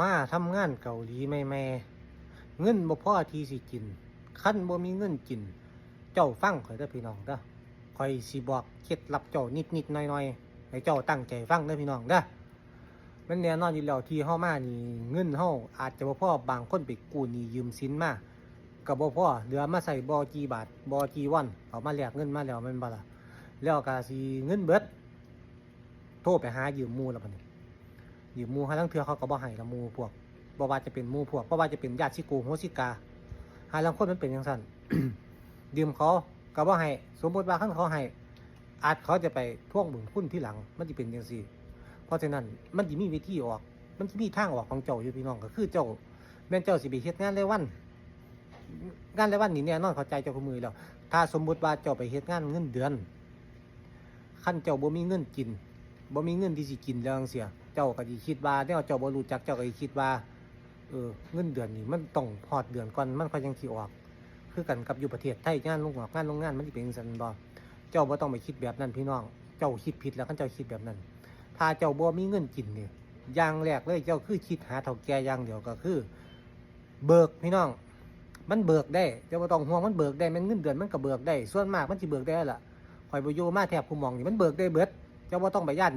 มาทำงานเกาหลีแม่แม่เงินบ่พอทีสิกินคันบ่มีเงินกิน เจ้าฟังข่อยเด้อพี่น้องเด้อข่อยสิบอกเคล็ดลับเจ้านิดๆหน่อยๆให้เจ้าตั้งใจฟังเด้อพี่น้องเด้อมันแน่นอนอยู่แล้วที่เฮามานี่เงินเฮาอาจจะบ่พอบางคนไปกู้หนี้ยืมสินมาก็บ่พอเหลือมาใส่บ่กี่บาทบ่กี่วันเอามาแลกเงินมาแล้วแม่นบ่ล่ะแล้วก็สิเงินเบิดโทรไปหายืมหมู่แล้วบัดนี้ ยืมมูหาลังเทือเขาก็บ่ให้ละมูพวกบ่ว่าจะเป็นมูพวกบ่ว่าจะเป็นญาติชิกูโหสิกาหาลังคนมันเป็นอย่างสั้นยืมเขาก็บ่ให้สมมติว่าคันเขาให้อาจเขาจะไปท่วงบุญคุณที่หลัง มันจะเป็นอย่างซี่ เพราะฉะนั้นมันจะมีวิธีออก มันจะมีทางออกของเจ้าอยู่พี่น้องก็คือเจ้าแม่นเจ้าสิไปเฮ็ดงานรายวันงานรายวันนี่แน่นอนเข้าใจเจ้าคู่มือแล้ว ถ้าสมมุติว่าเจ้าไปเฮ็ดงานเงินเดือนคันเจ้าบ่มีเงินกิน บ่มีเงินที่สิกินแล้วจังเสีย เจ้าก็สิคิดว่าแนวเจ้าบ่รู้จักเจ้าก็สิคิดว่า เออเงินเดือนนี่มันต้องพอดเดือนก่อนมันค่อยยังสิออก คือกันกับอยู่ประเทศไทยงานโรงงานงานโรงงานมันสิเป็นจังซั่นบ่เจ้าบ่ต้องไปคิดแบบนั้นพี่น้อง เจ้าคิดผิดแล้วคันเจ้าคิดแบบนั้น ถ้าเจ้าบ่มีเงินกินนี่อย่างแรกเลยเจ้าคือคิดหาเฒ่าแก่อย่างเดียวก็คือ เบิกพี่น้อง มันเบิกได้เจ้าบ่ต้องห่วงมันเบิกได้มันเงินเดือนมันก็เบิกได้ ส่วนมากมันสิเบิกได้ล่ะข่อยบ่อยู่มาแทบผู้มองนี่มันเบิกได้เบิด เจ้าบ่ต้องไปย่าน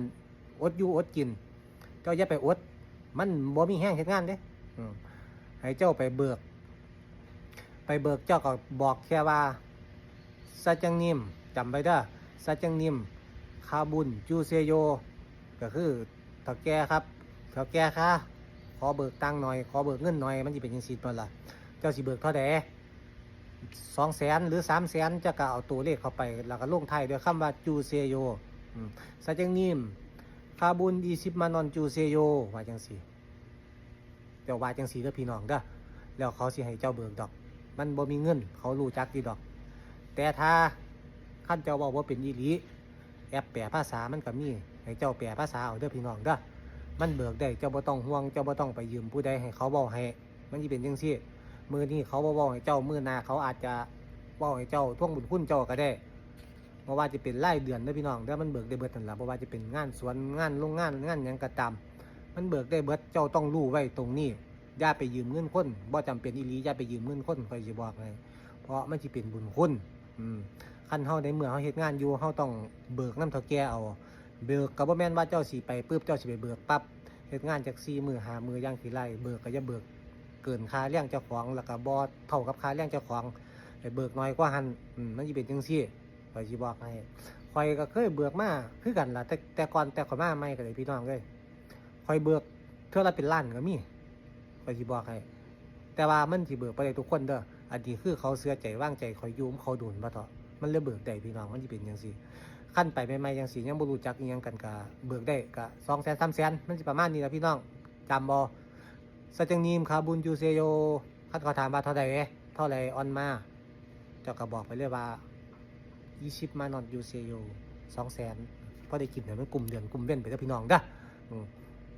อดอยู่อดกิน เจ้าอย่าไปอด มันบ่มีแห้งเฮ็ดงานเด้อให้เจ้าไปเบิก ไปเบิกเจ้าก็บอกแค่ว่าสัจจังนิมจำไว้เด้อสัจจังนิมคาบุญจูเซโย ก็คือเถ้าแก่ครับเถ้าแก่ค่ะขอเบิกตังหน่อย ขอเบิกเงินหน่อย มันจะเป็นยังสิบ่ล่ะ เจ้าสิเบิกเท่าใดสองแสนหรือสามแสนจะก็เอาตัวเลขเข้าไป แล้วก็ลงไทยด้วยคำว่าจูเซโย ซาจังนิมคาบุนอีสิบมานอนจูเซโยว่าจังสีเดี๋ยวว่าจังสีเด้อพี่น้องเด้อแล้วเขาสิให้เจ้าเบิกดอก มันบ่มีเงิน เขารู้จักดีดอก แต่ถ้าขั้นเจ้าบอกว่าเป็นอีหลีแอปแปลภาษามันก็มีให้เจ้าแปลภาษาเอาเด้อพี่น้องเด้อมันเบิกได้เจ้าบ่ต้องห่วงเจ้าบ่ต้องไปยืมผู้ใดให้เขาเว้าให้ มันสิเป็นจังซี่มือนี้เขาบ่เว้าให้เจ้ามือหน้าเขาอาจจะเว้าให้เจ้าท่วงบุญคุณเจ้าก็ได้ เพราะว่าจะเป็นรายเดือนเด้พี่น้องเด้อมันเบิกได้เบิดนั่นล่ะเพราะว่าจะเป็นงานสวนงานโรงงานงานยังก็ตามมันเบิกได้เบิดเจ้าต้องรู้ไว้ตรงนี้อย่าไปยืมเงินคนบ่จำเป็นอีหลีอย่าไปยืมเงินคนคอยสิบอกให้เพราะมันสิเป็นบุญคุณอืมคันเฮาในเมื่อเฮาเฮ็ดงานอยู่เฮาต้องเบิกน้ำเฒ่าแก่เอา เบิกก็บ่แม่นว่าเจ้าสิไปปึ๊บเจ้าสิไปเบิกปั๊บเฮ็ดงานจาก4มื้อ5มื้อย่างสิไล่เบิกก็อย่าเบิกเกินค่าเลี้ยงเจ้าของแล้วก็บ่เท่ากับค่าเลี้ยงเจ้าของไปเบิกน้อยกว่าหันมันสิเป็นจังซี่ ข่อยสิบอกให้ข่อยก็เคยเบิกมาคือกันล่ะแต่แต่ก่อนแต่ข่อยมาใหม่ก็เลยพี่น้องเลยข่อยเบิกเท่าละเป็นล้านก็มีข่อยสิบอกให้แต่ว่ามันสิเบิกไปได้ทุกคนเด้ออันนี้คือเขาเสื้อใจว่างใจข่อยอยูมเขาดุนบ่เถาะมันเลยเบิกได้พี่น้องมันสิเป็นจังซี่ขั้นไปใหม่ๆจังซี่ยังบ่รู้จักอียังกันก็เบิกได้ก็200,000 300,000มันสิประมาณนี้ละพี่น้องจำบ่สัจจังนีมคาบุญยูเซโยคันเขาถามว่าเท่าใดเท่าไหร่ออนมาเจ้าก็บอกไปเลยว่า ยี่สิบมานอนยูเซโยสองแสนพอได้กินเดี๋ยมันกลุ่มเดือนกลุ่มเว้นไปแล้วพี่น้องเด้อ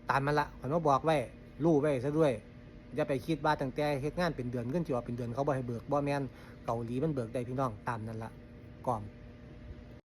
ตามมันละผมว่าบอกไว้รู้ไว้ซะด้วยอย่าไปคิดว่าตั้งแต่เฮ็ดงานเป็นเดือนเงินจีว่าเป็นเดือนเขาบ่ให้เบิกบ่แม่นเกาหลีมันเบิกได้พี่น้องตามนั้นละก่อน